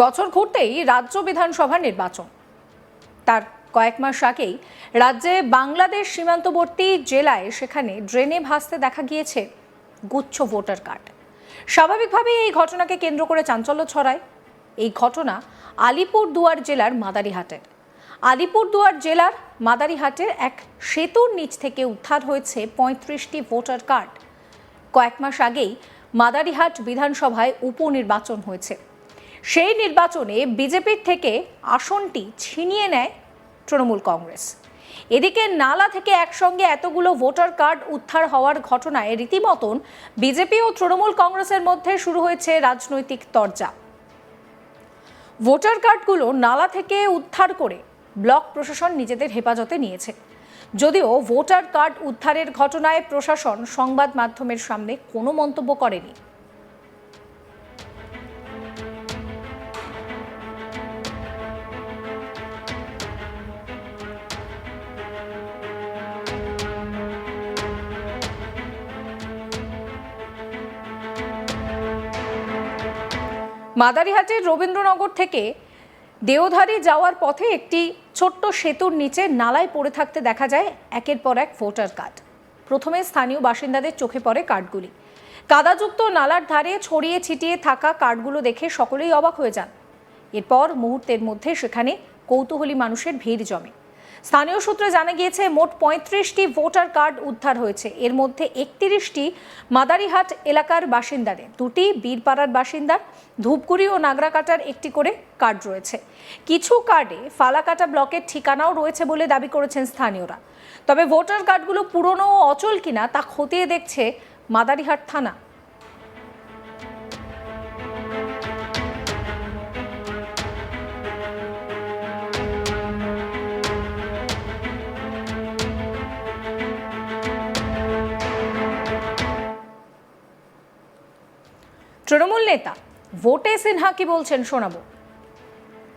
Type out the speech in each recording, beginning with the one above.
বছর ঘুরতেই রাজ্য বিধানসভা নির্বাচন। তার কয়েক মাস আগেই রাজ্যে বাংলাদেশ সীমান্তবর্তী জেলায় সেখানে ড্রেনে ভাসতে দেখা গিয়েছে গুচ্ছ ভোটার কার্ড। স্বাভাবিকভাবেই এই ঘটনাকে কেন্দ্র করে চাঞ্চল্য ছড়ায়। এই ঘটনা আলিপুর দুয়ার জেলার মাদারিহাটের। আলিপুর দুয়ার জেলার মাদারিহাটের এক সেতুর নিচ থেকে উদ্ধার হয়েছে পঁয়ত্রিশটি ভোটার কার্ড। কয়েক মাস আগেই মাদারিহাট বিধানসভায় উপনির্বাচন হয়েছে। সেই নির্বাচনে বিজেপির থেকে আসনটি ছিনিয়ে নেয় তৃণমূল কংগ্রেস। এদিকে নালা থেকে একসঙ্গে এতগুলো ভোটার কার্ড উদ্ধার হওয়ার ঘটনায় রীতিমতন বিজেপি ও তৃণমূল কংগ্রেসের মধ্যে শুরু হয়েছে রাজনৈতিক তরজা। ভোটার কার্ডগুলো নালা থেকে উদ্ধার করে ব্লক প্রশাসন নিজেদের হেফাজতে নিয়েছে। যদিও ভোটার কার্ড উদ্ধারের ঘটনায় প্রশাসন সংবাদ মাধ্যমের সামনে কোনো মন্তব্য করেনি। মাদারিহাটের রবীন্দ্রনগর থেকে দেওধারি যাওয়ার পথে একটি ছোট্ট সেতুর নিচে নালায় পড়ে থাকতে দেখা যায় একের পর এক ভোটার কার্ড। প্রথমে স্থানীয় বাসিন্দাদের চোখে পড়ে কার্ডগুলি। কাদাযুক্ত নালার ধারে ছড়িয়ে ছিটিয়ে থাকা কার্ডগুলো দেখে সকলেই অবাক হয়ে যান। এরপর মুহূর্তের মধ্যে সেখানে কৌতূহলী মানুষের ভিড় জমে। স্থানীয় সূত্রে জানা গিয়েছে, মোট পঁয়ত্রিশটি ভোটার কার্ড উদ্ধার হয়েছে। এর মধ্যে একত্রিশটি মাদারিহাট এলাকার বাসিন্দাদের, দুটি বীরপাড়ার বাসিন্দার ধূপগুড়ি ও নাগরাকাটার একটি করে কার্ড রয়েছে। কিছু কার্ডে ফালাকাটা ব্লকের ঠিকানাও রয়েছে বলে দাবি করেছেন স্থানীয়রা। তবে ভোটার কার্ডগুলো পুরনো ও অচল কিনা তা খতিয়ে দেখছে মাদারিহাট থানা। নেতা ভোটে সিনহা কি বলছেন শোনাবো।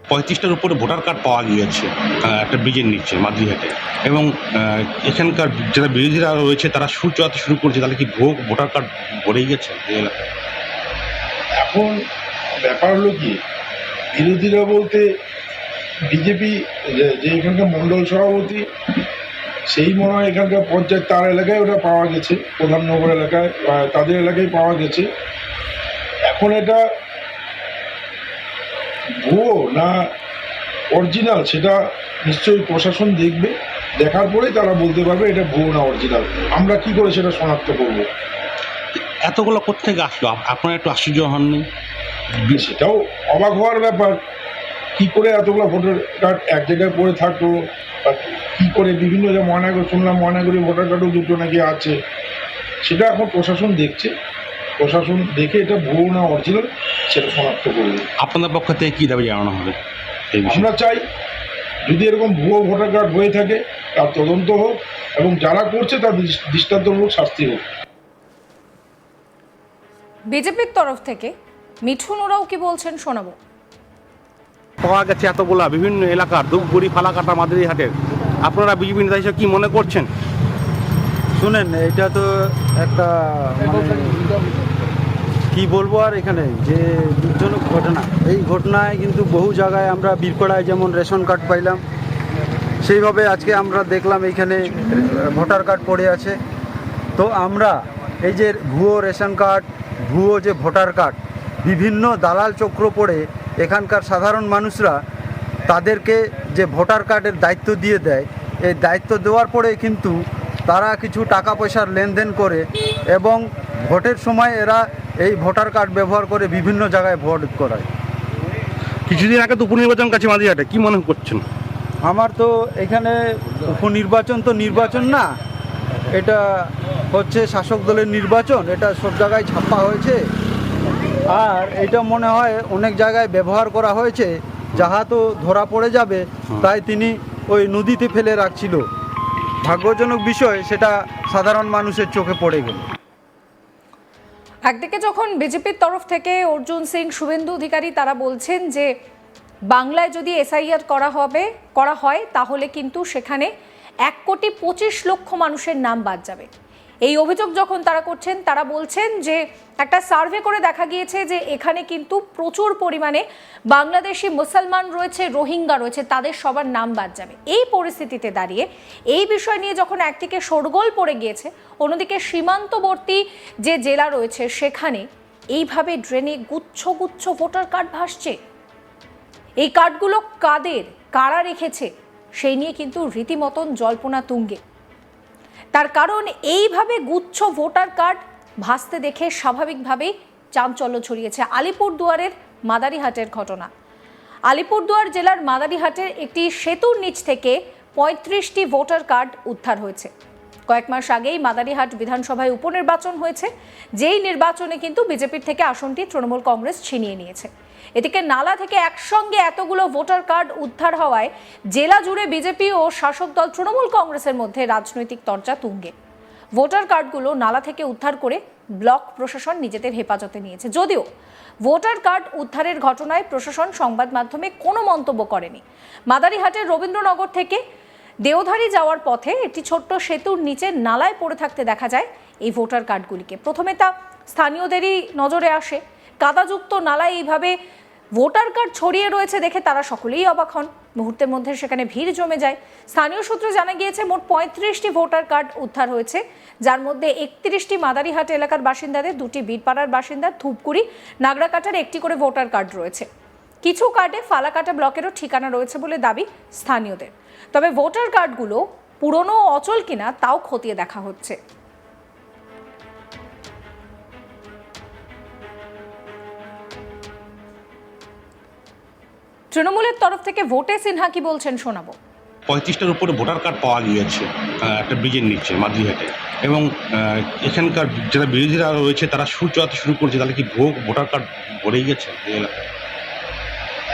পঁয়ত্রিশটার উপরে ভোটার কার্ড পাওয়া গিয়েছে একটা ব্রিজের নিচে মাদ্রিহাটে এবং এখানকার যারা বিরোধীরা রয়েছে তারা সুর চড়াতে শুরু করছে তাহলে কি ভোগ ভোটার কার্ড ভরেই গেছে এই এলাকায়? এখন ব্যাপার হলো কি বিরোধীরা বলতে বিজেপি যে যে এখানকার মণ্ডল সভাপতি সেই মনে হয় এখানকার পঞ্চায়েত তার এলাকায় ওটা পাওয়া গেছে প্রধাননগর এলাকায় তাদের এলাকায় পাওয়া গেছে। এখন এটা ভুয়ো না অরিজিনাল সেটা নিশ্চয়ই প্রশাসন দেখবে দেখার পরেই তারা বলতে পারবে এটা ভুয়ো না অরিজিনাল আমরা কি করে সেটা শনাক্ত করব? এতগুলো কোথেকে আসলো? আপ- আপনারা একটু আশ্চর্য হননি? সেটাও অবাক হওয়ার ব্যাপার। কি করে এতগুলো ভোটার কার্ড এক জায়গায় পড়ে থাকল? বা কি করে বিভিন্ন যে ময়নাগুড়ি শুনলাম ময়নাগুড়ি ভোটার কার্ডও দুটো নাকি আছে। সেটা এখন প্রশাসন দেখছে। প্রশাসন দেখে এটা ভুয়ো না অরিজিনাল সেটা শনাক্ত করবে। আপনাদের পক্ষ থেকে কী দাবি জানানো হবে? আমরা চাই যদি এরকম ভুয়ো ভোটার কার্ড হয়ে থাকে তার তদন্ত হোক এবং যারা করছে তার দৃষ- দৃষ্টান্তমূলক শাস্তি হোক। বিজেপির তরফ থেকে মিঠুন ওরাও কি বলছেন শোনাবো। পাওয়া গেছে এতগুলা বিভিন্ন এলাকার ধূপগুড়ি ফালাকাটা মাদ্রিহাটের। আপনারা বিজেপি নেতা হিসেবে কী মনে করছেন? শুনেন এটা তো একটা মানে কি বলব আর এখানে যে দুঃখজনক ঘটনা। এই ঘটনায় কিন্তু বহু জায়গায় আমরা বীরপাড়ায় যেমন রেশন কার্ড পাইলাম, সেইভাবে আজকে আমরা দেখলাম এইখানে ভোটার কার্ড পড়ে আছে। তো আমরা এই যে ভুয়ো রেশন কার্ড, ভুয়ো যে ভোটার কার্ড, বিভিন্ন দালাল চক্র পড়ে এখানকার সাধারণ মানুষরা তাদেরকে যে ভোটার কার্ডের দায়িত্ব দিয়ে দেয়, এই দায়িত্ব দেওয়ার পরে কিন্তু তারা কিছু টাকা পয়সার লেনদেন করে এবং ভোটের সময় এরা এই ভোটার কার্ড ব্যবহার করে বিভিন্ন জায়গায় ভোট করায়। কিছুদিন আগে তো উপনির্বাচন কাছে মাদ্রিহাটে কী মনে করছেন? আমার তো এখানে উপনির্বাচন তো নির্বাচন না এটা হচ্ছে শাসক দলের নির্বাচন এটা সব জায়গায় ছাপ্পা হয়েছে। আর এটা মনে হয় অনেক জায়গায় ব্যবহার করা হয়েছে যাহা তো ধরা পড়ে যাবে তাই তিনি ওই নদীতে ফেলে রাখছিল। ভাগ্যজনক বিষয়, সেটা সাধারণ মানুষের চোখে পড়ে গেল। একদিকে যখন বিজেপির তরফ থেকে অর্জুন সিং, শুভেন্দু অধিকারী, তারা বলছেন যে, বাংলায় যদি এসআইআর করা হবে, করা হয়, তাহলে কিন্তু সেখানে এক কোটি পঁচিশ লক্ষ মানুষের নাম বাদ যাবে। এই অভিযোগ যখন তারা করছেন, তারা বলছেন যে একটা সার্ভে করে দেখা গিয়েছে যে এখানে কিন্তু প্রচুর পরিমাণে বাংলাদেশি মুসলমান রয়েছে, রোহিঙ্গা রয়েছে, তাদের সবার নাম বাদ যাবে। এই পরিস্থিতিতে দাঁড়িয়ে, এই বিষয় নিয়ে যখন একদিকে শোরগোল পড়ে গিয়েছে, অন্যদিকে সীমান্তবর্তী যে জেলা রয়েছে, সেখানে এইভাবে ড্রেনে গুচ্ছ গুচ্ছ ভোটার কার্ড ভাসছে। এই কার্ডগুলো কাদের, কারা রেখেছে, সেই নিয়ে কিন্তু রীতিমতন জল্পনা তুঙ্গে। তার কারণ এইভাবে গুচ্ছ ভোটার কার্ড ভাসতে দেখে স্বাভাবিকভাবেই চাঞ্চল্য ছড়িয়েছে আলিপুরদুয়ারের মাদারিহাটের ঘটনা। আলিপুরদুয়ার জেলার মাদারিহাটের একটি সেতুর নিচ থেকে পঁয়ত্রিশটি ভোটার কার্ড উদ্ধার হয়েছে। কয়েক মাস আগেই মাদারিহাট বিধানসভায় উপনির্বাচন হয়েছে। যেই নির্বাচনে কিন্তু বিজেপির থেকে আসনটি তৃণমূল কংগ্রেস ছিনিয়ে নিয়েছে। এদিকে নালা থেকে একসঙ্গে এতগুলো ভোটার কার্ড উদ্ধার হওয়ায় জেলা জুড়ে বিজেপি ও শাসক দল তৃণমূল কংগ্রেসের মধ্যে রাজনৈতিক তর্জা তুঙ্গে। ভোটার কার্ডগুলো নালা থেকে উদ্ধার করে ব্লক প্রশাসন নিজেদের হেফাজতে নিয়েছে। যদিও ভোটার কার্ড উদ্ধারের ঘটনায় প্রশাসন সংবাদ মাধ্যমে কোনো মন্তব্য করেনি। মাদারিহাটের রবীন্দ্রনগর থেকে দেওধারি যাওয়ার পথে একটি ছোট্ট সেতুর নিচে নালায় পড়ে থাকতে দেখা যায় এই ভোটার কার্ডগুলিকে। প্রথমে তা স্থানীয়দেরই নজরে আসে। কাদাযুক্ত নালায় এইভাবে ভোটার কার্ড ছড়িয়ে রয়েছে দেখে তারা সকলেই অবাক হন। মুহূর্তের মধ্যে সেখানে ভিড় জমে যায়। স্থানীয় সূত্রে জানা গিয়েছে, মোট পঁয়ত্রিশটি ভোটার কার্ড উদ্ধার হয়েছে। যার মধ্যে একত্রিশটি মাদারিহাট এলাকার বাসিন্দাদের, দুটি বীরপাড়ার বাসিন্দার ধূপগুড়ি নাগরাকাটার একটি করে ভোটার কার্ড রয়েছে। কিছু কার্ডে ফালাকাটা ব্লকেরও ঠিকানা রয়েছে বলে দাবি স্থানীয়দের। তবে ভোটার কার্ডগুলো পুরনো অচল কিনা তাও খতিয়ে দেখা হচ্ছে। তৃণমূলের তরফ থেকে ভোটে সিনহা কি বলছেন শোনাবো। পঁয়ত্রিশটার উপরে ভোটার কার্ড পাওয়া গিয়েছে আহ, একটা ব্রিজের নিচে মাদিহাটে এবং আহ, এখানকার যারা বিরোধীরা রয়েছে তারা সুর চড়াতে শুরু করছে তাহলে কি ভোগ ভোটার কার্ড ভরেই গেছে এই এলাকায়?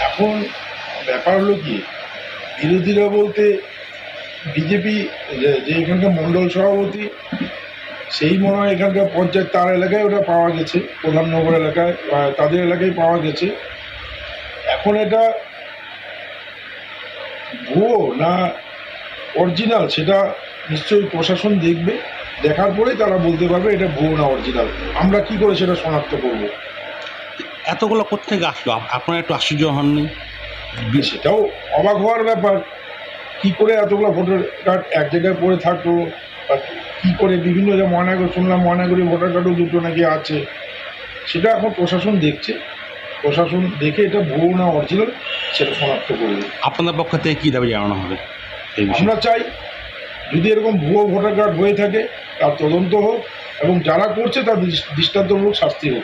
এখন ব্যাপার হলো কি বিরোধীরা বলতে বিজেপি, যে এখানকার মণ্ডল সভাপতি, সেই মনে হয় এখানকার পঞ্চায়েত তার এলাকায় ওটা পাওয়া গেছে প্রধাননগর এলাকায়, বা তাদের এলাকায় পাওয়া গেছে। এখন এটা ভুয়ো না অরিজিনাল সেটা নিশ্চয়ই প্রশাসন দেখবে, দেখার পরেই তারা বলতে পারবে এটা ভুয়ো না অরিজিনাল। আমরা কি করে সেটা শনাক্ত করব? এতগুলো কোথেকে আসলো? আপনারা একটু আশ্চর্য হননি? সেটাও অবাক হওয়ার ব্যাপার। কি করে এতগুলো ভোটার কার্ড এক জায়গায় পড়ে থাকল? বা কি করে বিভিন্ন যে ময়নাগুড়ি শুনলাম ময়নাগুড়ি ভোটার কার্ডও দুটো নাকি আছে। সেটা এখন প্রশাসন দেখছে। প্রশাসন দেখে এটা ভুয়ো না অরিজিনাল সেটা শনাক্ত করবে। আপনাদের পক্ষ থেকে কী দাবি জানানো হবে আমরা চাই যদি এরকম ভুয়ো ভোটার কার্ড হয়ে থাকে তার তদন্ত হোক এবং যারা করছে তার দৃষ- দৃষ্টান্তমূলক শাস্তি হোক।